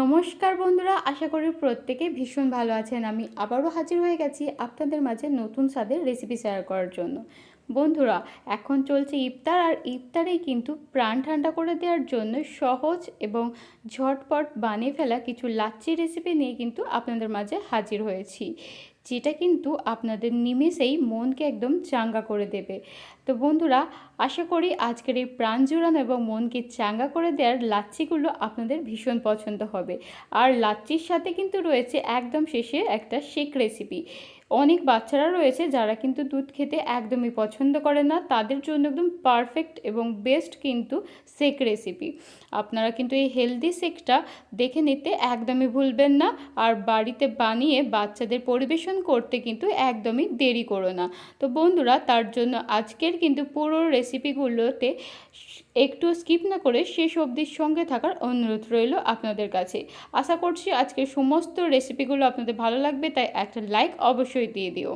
নমস্কার বন্ধুরা, আশা করি প্রত্যেকে ভীষণ ভালো আছেন। আমি আবারও হাজির হয়ে গেছি আপনাদের মাঝে নতুন স্বাদের রেসিপি শেয়ার করার জন্য। বন্ধুরা, এখন চলছে ইফতার, আর ইফতারেই কিন্তু প্রাণ ঠান্ডা করে দেওয়ার জন্য সহজ এবং ঝটপট বানিয়ে ফেলা কিছু লাচ্ছি রেসিপি নিয়ে কিন্তু আপনাদের মাঝে হাজির হয়েছি। যেটা কিন্তু আপনাদের নিমেষেই মনকে একদম চাঙ্গা করে দেবে। তো বন্ধুরা, আশা করি আজকের এই প্রাণ জোড়ানো এবং মনকে চাঙ্গা করে দেওয়ার লাচ্ছিগুলো আপনাদের ভীষণ পছন্দ হবে। আর লাচ্ছির সাথে কিন্তু রয়েছে একদম শেষে একটা শেক রেসিপি অনেক বাচ্চারা রয়েছে যারা কিন্তু দুধ খেতে একদমই পছন্দ করে না। তাদের জন্য একদম পারফেক্ট এবং বেস্ট কিন্তু শেক রেসিপি আপনারা কিন্তু এই হেলদি শেকটা দেখে নিতে একদমই ভুলবেন না। আর বাড়িতে বানিয়ে বাচ্চাদের পরিবেশন করতে কিন্তু একদমই দেরি করো না। তো বন্ধুরা, তার জন্য আজকের কিন্তু পুরো রেসিপিগুলোতে একটু স্কিপ না করে শেষ অবধির সঙ্গে থাকার অনুরোধ রইল আপনাদের কাছে। আশা করছি আজকের সমস্ত রেসিপিগুলো আপনাদের ভালো লাগবে, তাই একটা লাইক অবশ্যই দিয়ে দিও।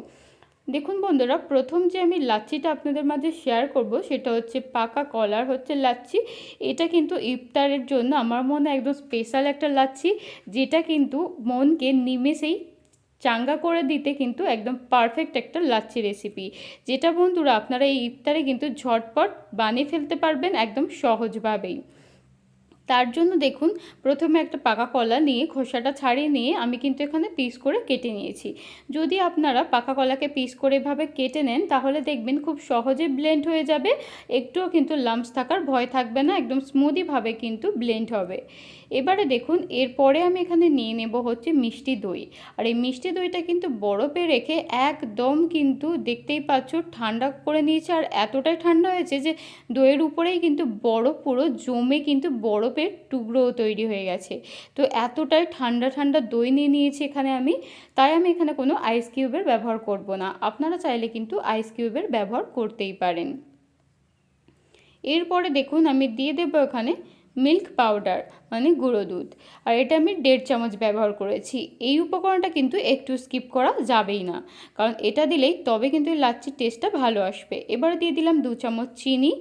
দেখুন বন্ধুরা, প্রথম যে আমি লাচ্ছিটা আপনাদের মাঝে শেয়ার করব, সেটা হচ্ছে পাকা কলার হচ্ছে লাচ্ছি। এটা কিন্তু ইফতারের জন্য আমার মনে একদম স্পেশাল একটা লাচ্ছি, যেটা কিন্তু মনকে নিমেষেই চাঙ্গা করে দিতে কিন্তু একদম পারফেক্ট একটা লাচ্ছি রেসিপি যেটা বন্ধুরা আপনারা এই ইফতারে কিন্তু ঝটপট বানিয়ে ফেলতে পারবেন একদম সহজভাবেই। তার জন্য দেখুন, প্রথমে একটা পাকা কলা নিয়ে, খোসাটা ছাড়িয়ে নিয়ে আমি কিন্তু এখানে পিস করে কেটে নিয়েছি। যদি আপনারা পাকা কলাকে পিস করে এভাবে কেটে নেন, তাহলে দেখবেন খুব সহজে ব্লেন্ড হয়ে যাবে। একটুও কিন্তু লাম্পস থাকার ভয় থাকবে না, একদম স্মুদিভাবে কিন্তু ব্লেন্ড হবে। এবারে দেখুন, এরপরে আমি এখানে নিয়ে নেব হচ্ছে মিষ্টি দই। আর এই মিষ্টি দইটা কিন্তু বরফে রেখে একদম কিন্তু দেখতেই পাচ্ছ ঠান্ডা করে নিয়েছে। আর এতটাই ঠান্ডা হয়েছে যে দইয়ের উপরেই কিন্তু বরফ পুরো জমে কিন্তু বরফের টুকরোও তৈরি হয়ে গেছে। তো এতটাই ঠান্ডা ঠান্ডা দই নিয়ে নিয়েছি এখানে আমি, তাই আমি এখানে কোনো আইস কিউবের ব্যবহার করব না। আপনারা চাইলে কিন্তু আইস কিউবের ব্যবহার করতেই পারেন। এরপরে দেখুন, আমি দিয়ে দেবো এখানে মিল্ক পাউডার মানে গুঁড়ো দুধ। আর এটা আমি দেড় চামচ ব্যবহার করেছি। এই উপকরণটা কিন্তু একটু স্কিপ করা যাবেই না। কারণ এটা দিলেই তবে কিন্তু লাচ্ছির টেস্টটা ভালো আসবে। এবারে দিয়ে দিলাম দু চামচ চিনি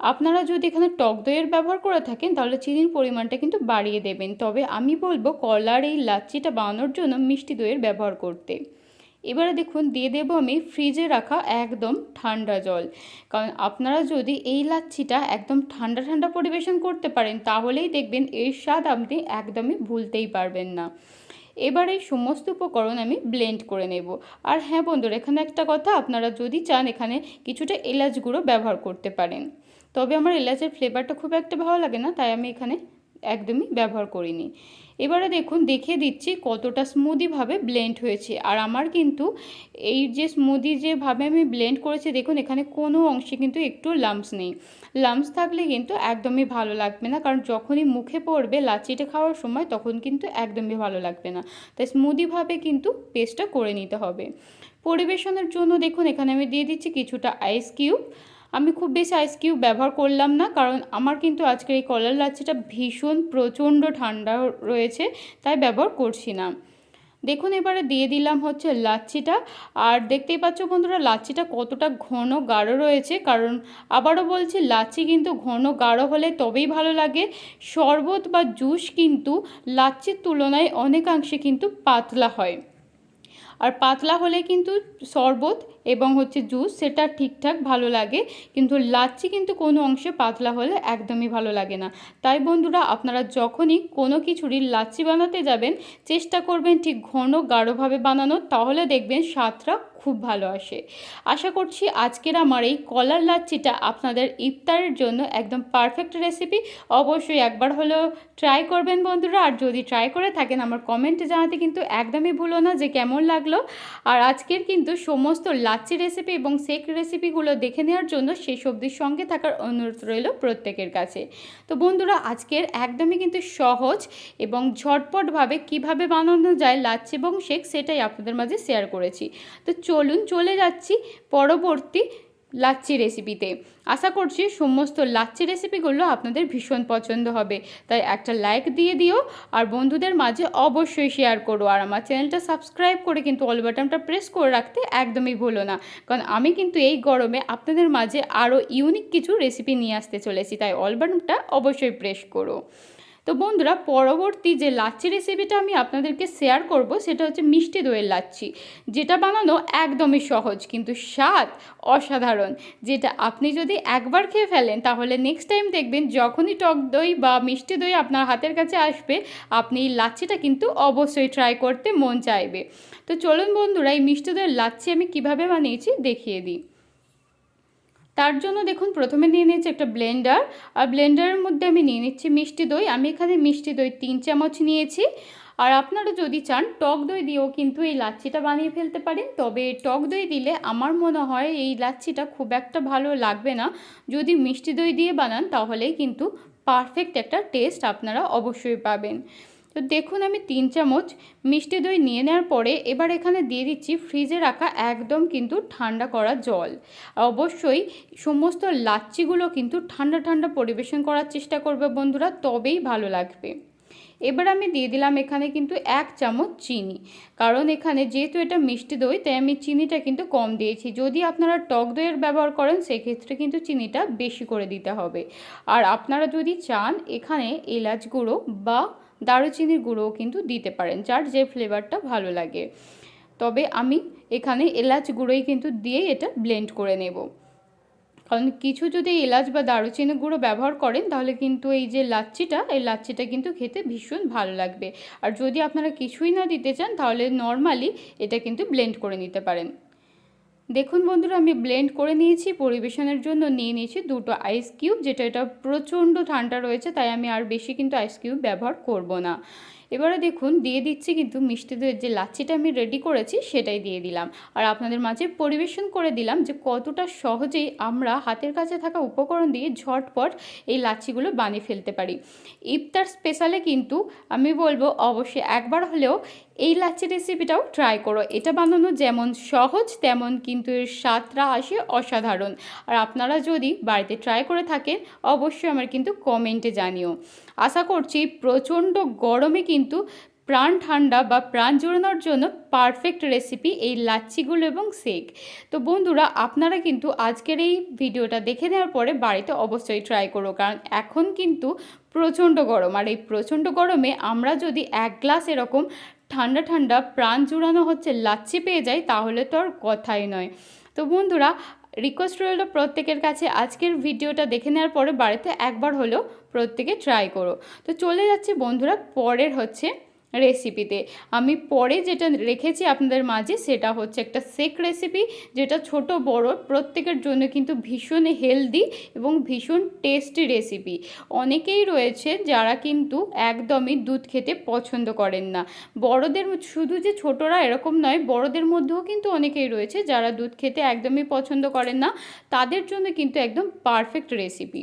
আপনারা যদি এখানে টক দইয়ের ব্যবহার করে থাকেন, তাহলে চিনির পরিমাণটা কিন্তু বাড়িয়ে দেবেন। তবে আমি বলব কলার এই লাচ্ছিটা বানানোর জন্য মিষ্টি দইয়ের ব্যবহার করতে। এবারে দেখুন, দিয়ে দেবো আমি ফ্রিজে রাখা একদম ঠান্ডা জল। কারণ আপনারা যদি এই লাচ্ছিটা একদম ঠান্ডা ঠান্ডা পরিবেশন করতে পারেন, তাহলেই দেখবেন এর স্বাদ আপনি একদমই ভুলতেই পারবেন না। এবার এই সমস্ত উপকরণ আমি ব্লেন্ড করে নেব। আর হ্যাঁ বন্ধুরা, এখানে একটা কথা, আপনারা যদি চান এখানে কিছুটা এলাচ গুঁড়ো ব্যবহার করতে পারেন। তবে আমার এলাচের ফ্লেভারটা খুব একটা ভালো লাগে না, তাই আমি এখানে একদমই ব্যবহার করিনি। এবারে দেখুন, দেখিয়ে দিচ্ছি কতটা স্মুদিভাবে ব্লেন্ড হয়েছে। আর আমার কিন্তু এই যে স্মুদি যেভাবে আমি ব্লেন্ড করেছি, দেখুন এখানে কোনো অংশে কিন্তু একটু লাম্পস নেই। লাম্পস থাকলে কিন্তু একদমই ভালো লাগবে না, কারণ যখনই মুখে পড়বে লাচিটা খাওয়ার সময় তখন কিন্তু একদমই ভালো লাগবে না। তাই স্মুদিভাবে কিন্তু পেস্টটা করে নিতে হবে। পরিবেশনের জন্য দেখুন, এখানে আমি দিয়ে দিচ্ছি কিছুটা আইস কিউব আমি খুব বেশি আইস কিউব ব্যবহার করলাম না, কারণ আমার কিন্তু আজকের এই কলার লাচ্ছিটা ভীষণ প্রচণ্ড ঠান্ডা রয়েছে, তাই ব্যবহার করছি না। দেখুন, এবারে দিয়ে দিলাম হচ্ছে লাচ্ছিটা। আর দেখতেই পাচ্ছ বন্ধুরা, লাচ্ছিটা কতটা ঘন গাঢ় রয়েছে, কারণ আবারও বলছি, লাচ্ছি কিন্তু ঘন গাঢ় হলে তবেই ভালো লাগে। শরবত বা জুস কিন্তু লাচ্ছির তুলনায় অনেকাংশে কিন্তু পাতলা হয়। আর পাতলা হলে কিন্তু শরবত এবং হচ্ছে জুস সেটা ঠিকঠাক ভালো লাগে, কিন্তু লাচ্ছি কিন্তু কোনো অংশে পাতলা হলে একদমই ভালো লাগে না। তাই বন্ধুরা, আপনারা যখনই কোনো কিছুরই লাচ্ছি বানাতে যাবেন, চেষ্টা করবেন ঠিক ঘন গাঢ়ভাবে বানানোর, তাহলে দেখবেন স্বাদটা খুব ভালো আসে। আশা করছি আজকের আমার এই কলার লাচ্ছিটা আপনাদের ইফতারের জন্য একদম পারফেক্ট রেসিপি অবশ্যই একবার হলেও ট্রাই করবেন বন্ধুরা, আর যদি ট্রাই করে থাকেন আমার কমেন্টে জানাতে কিন্তু একদমই ভুলো না যে কেমন লাগল। আর আজকের কিন্তু সমস্ত লাচ্ছি রেসিপি এবং সেক রেসিপিগুলো দেখে নেওয়ার জন্য সেই সবজির সঙ্গে থাকার অনুরোধ রইল প্রত্যেকের কাছে। তো বন্ধুরা, আজকের একদমই কিন্তু সহজ এবং ঝটপটভাবে কীভাবে বানানো যায় লাচ্ছি এবং শেক সেটাই আপনাদের মাঝে শেয়ার করেছি। তো চলুন চলে যাচ্ছি পরবর্তী লাচ্ছি রেসিপিতে আশা করছি সমস্ত লাচ্ছি রেসিপিগুলো আপনাদের ভীষণ পছন্দ হবে। তাই একটা লাইক দিয়ে দিও আর বন্ধুদের মাঝে অবশ্যই শেয়ার করো। আর আমার চ্যানেলটা সাবস্ক্রাইব করে কিন্তু অল বাটনটা প্রেস করে রাখতে একদমই ভুলো না। কারণ আমি কিন্তু এই গরমে আপনাদের মাঝে আরও ইউনিক কিছু রেসিপি নিয়ে আসতে চলেছি। তাই অল বাটনটা অবশ্যই প্রেস করো। তো বন্ধুরা, পরবর্তী যে লাচ্ছি রেসিপিটা আমি আপনাদেরকে শেয়ার করব, সেটা হচ্ছে মিষ্টি দইয়ের লাচ্ছি। যেটা বানানো একদমই সহজ, কিন্তু স্বাদ অসাধারণ। যেটা আপনি যদি একবার খেয়ে ফেলেন, তাহলে নেক্সট টাইম দেখবেন যখনই টক দই বা মিষ্টি দই আপনার হাতের কাছে আসবে, আপনি এই লাচ্ছিটা কিন্তু অবশ্যই ট্রাই করতে মন চাইবে। তো চলুন বন্ধুরা, এই মিষ্টি দইয়ের লাচ্ছি আমি কীভাবে বানিয়েছি দেখিয়ে দিই। তার জন্য দেখুন প্রথমে নিয়ে নিয়েছি একটা ব্লেন্ডার। আর ব্লেন্ডারের মধ্যে আমি নিয়ে নিচ্ছি মিষ্টি দই। আমি এখানে মিষ্টি দই তিন চামচ নিয়েছি। আর আপনারা যদি চান, টক দই দিয়েও কিন্তু এই লাচ্ছিটা বানিয়ে ফেলতে পারেন। তবে টক দই দিলে আমার মনে হয় এই লাচ্ছিটা খুব একটা ভালো লাগবে না। যদি মিষ্টি দই দিয়ে বানান, তাহলেই কিন্তু পারফেক্ট একটা টেস্ট আপনারা অবশ্যই পাবেন। তো দেখুন আমি তিন চামচ মিষ্টি দই নিয়ে নেওয়ার পরে এবার এখানে দিয়ে দিচ্ছি ফ্রিজে রাখা একদম কিন্তু ঠান্ডা করা জল। অবশ্যই সমস্ত লাচ্ছিগুলো কিন্তু ঠান্ডা ঠান্ডা পরিবেশন করার চেষ্টা করবে বন্ধুরা, তবেই ভালো লাগবে। এবার আমি দিয়ে দিলাম এখানে কিন্তু এক চামচ চিনি। কারণ এখানে যেহেতু এটা মিষ্টি দই, তাই আমি চিনিটা কিন্তু কম দিয়েছি। যদি আপনারা টক দইয়ের ব্যবহার করেন, সেক্ষেত্রে কিন্তু চিনিটা বেশি করে দিতে হবে। আর আপনারা যদি চান, এখানে এলাচ গুঁড়ো বা দারুচিনির গুঁড়োও কিন্তু দিতে পারেন, যার যে ফ্লেভারটা ভালো লাগে। তবে আমি এখানে এলাচ গুঁড়োই কিন্তু দিয়ে এটা ব্লেন্ড করে নেব। কারণ কিছু যদি এলাচ বা দারুচিনি গুঁড়ো ব্যবহার করেন, তাহলে কিন্তু এই যে লাচ্ছিটা, এই লাচ্ছিটা কিন্তু খেতে ভীষণ ভালো লাগবে। আর যদি আপনারা কিছুই না দিতে চান, তাহলে নর্মালি এটা কিন্তু ব্লেন্ড করে নিতে পারেন। দেখুন বন্ধুরা, আমি ব্লেন্ড করে নিয়েছি, পরিবেশনের জন্য নিয়ে নিয়েছি দুটো আইস কিউব যেটা এটা প্রচণ্ড ঠান্ডা রয়েছে, তাই আমি আর বেশি কিন্তু আইস কিউব ব্যবহার করব না। এবারে দেখুন, দিয়ে দিচ্ছি কিন্তু মিষ্টি দইয়ের যে লাচ্ছিটা আমি রেডি করেছি, সেটাই দিয়ে দিলাম। আর আপনাদের মাঝে পরিবেশন করে দিলাম যে কতটা সহজেই আমরা হাতের কাছে থাকা উপকরণ দিয়ে ঝটপট এই লাচ্ছিগুলো বানিয়ে ফেলতে পারি। ইফতার স্পেশালে কিন্তু আমি বলব, অবশ্যই একবার হলেও এই লাচ্ছি রেসিপিটাও ট্রাই করো। এটা বানানো যেমন সহজ, তেমন কিন্তু এর স্বাদটা আসে অসাধারণ। আর আপনারা যদি বাড়িতে ট্রাই করে থাকেন, অবশ্যই আমার কিন্তু কমেন্টে জানিও। আশা করছি প্রচণ্ড গরমে কিন্তু প্রাণ ঠান্ডা বা প্রাণ জোড়ানোর জন্য পারফেক্ট রেসিপি এই লাচ্ছিগুলো এবং শেক তো বন্ধুরা, আপনারা কিন্তু আজকের এই ভিডিওটা দেখে নেওয়ার পরে বাড়িতে অবশ্যই ট্রাই করো। কারণ এখন কিন্তু প্রচণ্ড গরম। আর এই প্রচণ্ড গরমে আমরা যদি এক গ্লাস এরকম ঠান্ডা ঠান্ডা প্রাণ জুড়ানো হচ্ছে, লাচ্ছি পেয়ে যায় তাহলে তো আর কথাই নয়। তো বন্ধুরা রিকোয়েস্ট রইল প্রত্যেকের কাছে। আজকের ভিডিওটা দেখে নেওয়ার পরে বাড়িতে একবার হলেও প্রত্যেকে ট্রাই করো। তো চলে যাচ্ছে বন্ধুরা, পরের হচ্ছে রেসিপিতে আমি পরে যেটা রেখেছি আপনাদের মাঝে, সেটা হচ্ছে একটা সেক রেসিপি যেটা ছোট, বড়, প্রত্যেকের জন্য কিন্তু ভীষণ হেলদি এবং ভীষণ টেস্টি রেসিপি অনেকেই রয়েছে যারা কিন্তু একদমই দুধ খেতে পছন্দ করেন না। বড়দের শুধু যে ছোটরা এরকম নয়, বড়দের মধ্যেও কিন্তু অনেকেই রয়েছে যারা দুধ খেতে একদমই পছন্দ করেন না। তাদের জন্য কিন্তু একদম পারফেক্ট রেসিপি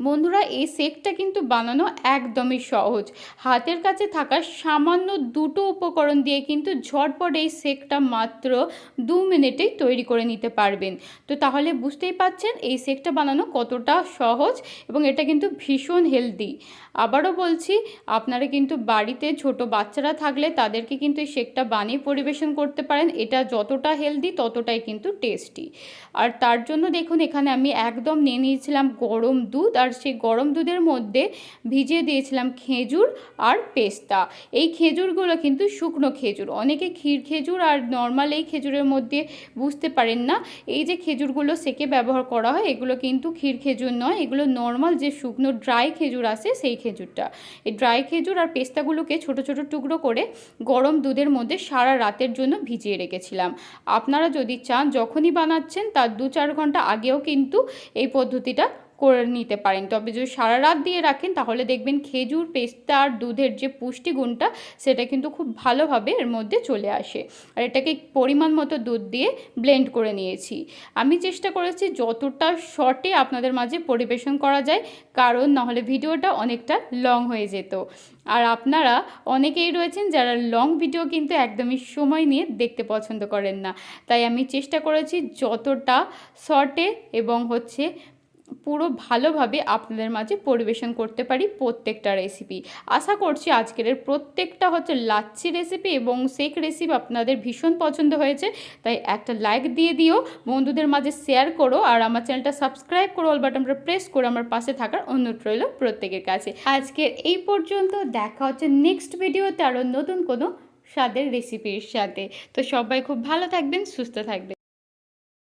বন্ধুরা, এই শেকটা কিন্তু বানানো একদমই সহজ। হাতের কাছে থাকা সামান্য দুটো উপকরণ দিয়ে কিন্তু ঝটপট এই শেকটা মাত্র দু মিনিটেই তৈরি করে নিতে পারবেন। তো তাহলে বুঝতেই পাচ্ছেন এই শেকটা বানানো কতটা সহজ এবং এটা কিন্তু ভীষণ হেলদি আবারও বলছি, আপনারা কিন্তু বাড়িতে ছোট বাচ্চারা থাকলে তাদেরকে কিন্তু এই শেকটা বানিয়ে পরিবেশন করতে পারেন। এটা যতটা হেলদি ততটাই কিন্তু টেস্টি আর তার জন্য দেখুন, এখানে আমি একদম নিয়ে নিয়েছিলাম গরম দুধ আর সেই গরম দুধের মধ্যে ভিজিয়ে দিয়েছিলাম খেজুর আর পেস্তা। এই খেজুরগুলো কিন্তু শুকনো খেজুর। অনেকে ক্ষীর খেজুর আর নর্মাল এই খেজুরের মধ্যে বুঝতে পারেন না। এই যে খেজুরগুলো সেকে ব্যবহার করা হয়, এগুলো কিন্তু ক্ষীর খেজুর নয়, এগুলো নর্মাল যে শুকনো ড্রাই খেজুর আছে সেই খেজুরটা। এই ড্রাই খেজুর আর পেস্তাগুলোকে ছোট ছোট টুকরো করে গরম দুধের মধ্যে সারা রাতের জন্য ভিজিয়ে রেখেছিলাম। আপনারা যদি চান, যখনই বানাচ্ছেন, তার দু চার ঘণ্টা আগেও কিন্তু এই পদ্ধতিটা করে নিতে পারেন। তবে যদি সারা রাত দিয়ে রাখেন, তাহলে দেখবেন খেজুর পেস্তা আর দুধের যে পুষ্টিগুণটা, সেটা কিন্তু খুব ভালোভাবে এর মধ্যে চলে আসে। আর এটাকে পরিমাণ মতো দুধ দিয়ে ব্লেন্ড করে নিয়েছি। আমি চেষ্টা করেছি যতটা শর্টে আপনাদের মাঝে পরিবেশন করা যায়, কারণ নাহলে ভিডিওটা অনেকটা লং হয়ে যেত। আর আপনারা অনেকেই রয়েছেন যারা লং ভিডিও কিন্তু একদমই সময় নিয়ে দেখতে পছন্দ করেন না। তাই আমি চেষ্টা করেছি যতটা শর্টে এবং হচ্ছে পুরো ভালোভাবে আপনাদের মাঝে পরিবেশন করতে পারি প্রত্যেকটা রেসিপি আশা করছি আজকের প্রত্যেকটা হচ্ছে লাচ্ছি রেসিপি এবং শেক রেসিপি আপনাদের ভীষণ পছন্দ হয়েছে, তাই একটা লাইক দিয়ে দিও, বন্ধুদের মাঝে শেয়ার করো আর আমার চ্যানেলটা সাবস্ক্রাইব করো অল বাটনটা প্রেস করে আমার পাশে থাকার অনুরোধ রইল প্রত্যেকের কাছে। আজকের এই পর্যন্ত দেখা হচ্ছে নেক্সট ভিডিওতে আরও নতুন কোনো স্বাদের রেসিপির সাথে। তো সবাই খুব ভালো থাকবেন, সুস্থ থাকবেন।